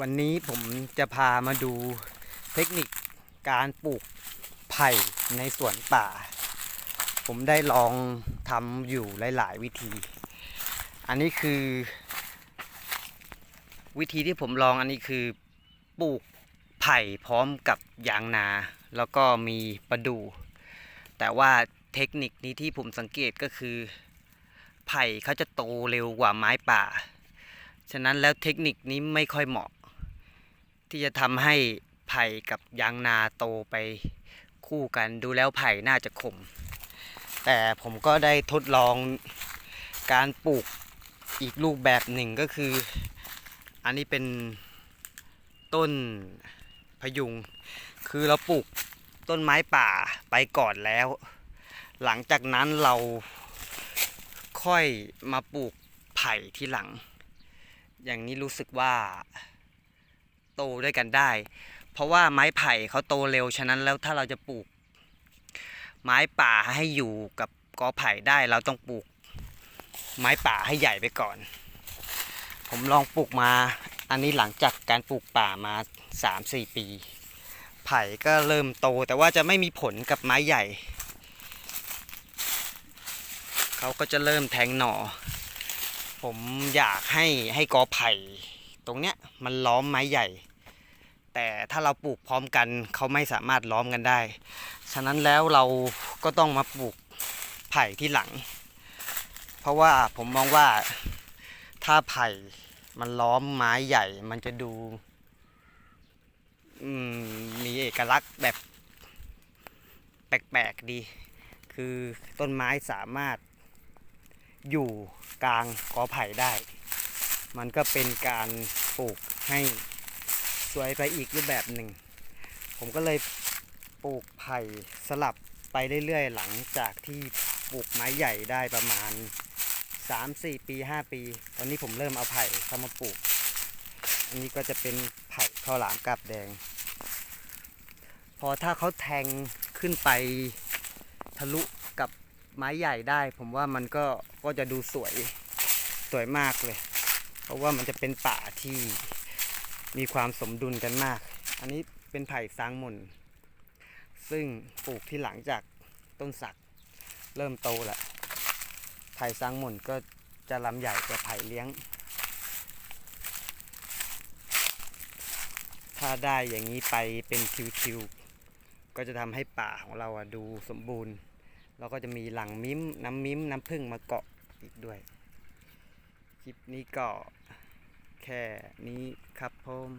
วันนี้ผมจะพามาดูเทคนิคการปลูกไผ่ในสวนป่า ผมได้ลองทำอยู่หลาย ๆ วิธี อันนี้คือ วิธีที่ผมลองอันนี้คือปลูกไผ่พร้อมกับยางนา แล้วก็มีประดู่แต่ว่าเทคนิคนี้ที่ผมสังเกตก็คือ ไผ่เขาจะโตเร็วกว่าไม้ป่า ฉะนั้นแล้วเทคนิคนี้ไม่ค่อยเหมาะ ที่จะทำให้ไผ่กับยางนาโตไปคู่กันดูแล้วไผ่น่าจะขม แต่ผมก็ได้ทดลองการปลูกอีกรูปแบบหนึ่งก็คือ อันนี้เป็นต้นพยุง คือเราปลูกต้นไม้ป่าไปก่อนแล้ว หลังจากนั้นเราค่อยมาปลูกไผ่ที่หลัง อย่างนี้รู้สึกว่า โตด้วยกันได้ เพราะว่าไม้ไผ่เขาโตเร็วฉะนั้นแล้วถ้าเราจะปลูก ไม้ป่าให้อยู่กับกอไผ่ได้เราต้องปลูก ไม้ป่าให้ใหญ่ไปก่อน ผมลองปลูกมา อันนี้หลังจากการปลูกป่ามา 3-4 ปี ไผ่ก็เริ่มโตแต่ว่าจะไม่มีผลกับไม้ใหญ่เขาก็จะเริ่มแทงหน่อ ผมอยากให้ให้กอไผ่ตรงเนี้ย มันล้อมไม้ใหญ่ แต่ถ้าเราปลูกพร้อมกันเขาไม่สามารถล้อมกันได้ ฉะนั้นแล้วเราก็ต้องมาปลูกไผ่ที่หลัง เพราะว่าผมมองว่าถ้าไผ่มันล้อมไม้ใหญ่ มันจะดูมีเอกลักษณ์แบบแปลกๆดี คือต้นไม้สามารถอยู่กลางกอไผ่ได้ มันก็เป็นการปลูกให้สวยไปอีกรูปแบบหนึ่ง ผมก็เลยปลูกไผ่สลับไปเรื่อยๆ หลังจากที่ปลูกไม้ใหญ่ได้ประมาณ 3-4 ปี 5 ปี ตอนนี้ผมเริ่มเอาไผ่เข้ามาปลูก อันนี้ก็จะเป็นไผ่ข้าวหลามกาบแดง พอถ้าเขาแทงขึ้นไปทะลุกับไม้ใหญ่ได้ ผมว่ามันก็ก็จะดูสวยสวยมากเลย เพราะว่ามันจะเป็นป่าที่มีความสมดุลกันมาก อันนี้เป็นไผ่ซางมุนซึ่งปลูกที่หลังจากต้นสักเริ่มโตแล้วไผ่ซางมุนก็จะลำใหญ่กว่าไผ่เลี้ยง ถ้าได้อย่างนี้ไปเป็นคิวๆก็จะทำให้ป่าของเราดูสมบูรณ์เราก็จะมีหลังมิ้มน้ำมิ้มน้ำผึ้งมาเกาะอีกด้วย คลิปนี้ก็แค่นี้ครับผม